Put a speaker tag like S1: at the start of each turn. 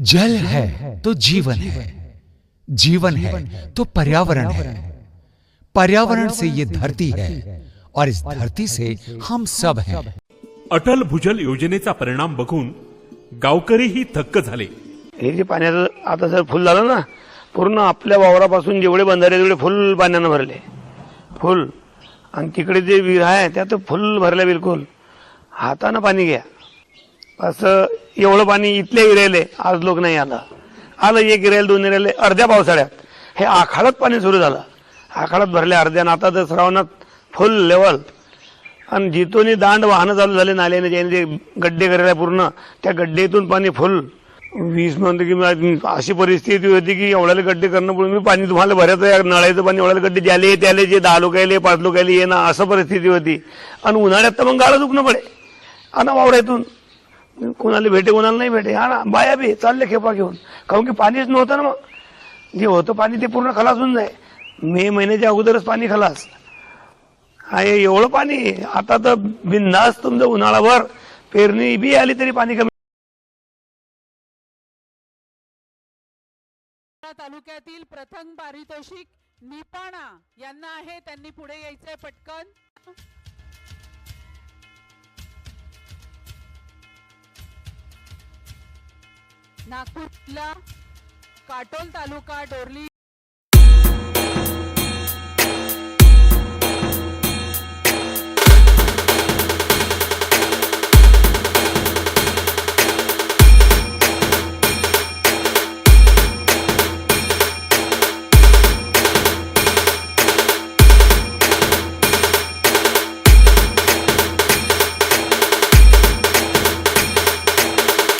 S1: जल है तो जीवन है। जीवन है तो पर्यावरण है। पर्यावरण से ये धरती है और इस धरती से हम सब हैं।
S2: अटल भूजल योजनेचा परिणाम बघून गावकरीही थक्क झाले.
S3: हे जे पाण्याचं आता जर फुल झालं ना पूर्ण आपल्या वावरापासून जेवढे बंधारे तेवढे फुल पाण्यानं भरले. फुल. आणि तिकडे जे विहीर आहे त्यात फुल भरले बिलकुल. हातानं पाणी घ्या. असं एवढं पाणी इथले इरेले आज लोक नाही आला. आलं एक इरेल दोन इरेले अर्ध्या पावसाळ्यात. हे आखाडात पाणी सुरू झालं. आखाडात भरले अर्ध्या आता तर श्रावणात फुल लेवल आणि जिथून दांड वाहनं चालू झाले नाल्याने ज्याने जे गड्डे करायला पूर्ण त्या गड्डेतून पाणी फुल वीस म्हणतो की अशी परिस्थिती होती की एवढ्याला गड्डे करणं पडून मी पाणी तुम्हाला भरायचं आहे नळाचं पाणी एवढ्याला गड्डे ज्याले त्याले जे दहा लोकायले पाच लोकायले ये ना असं परिस्थिती होती. आणि उन्हाळ्यात तर मग गाळं दुखणं पडे. आणि वावड्यातून कोणाला भेटे कोणाला नाही भेटे. हा ना बाया बी चालले खेपा घेऊन. काहून की पाणीच नव्हतं ना मग. जे होतं पाणी ते पूर्ण खलास होऊन जाय. मे महिन्याच्या अगोदरच पाणी खलास. आहे एवढं पाणी आता तर बिंदास तुमचं उन्हाळाभर पेरणी बी आली तरी पाणी कमी.
S4: तालुक्यातील प्रथम पारितोषिक निपाणा यांना आहे त्यांनी पुढे यायचंय पटकन. नागपूरला काटोल तालुका डोरली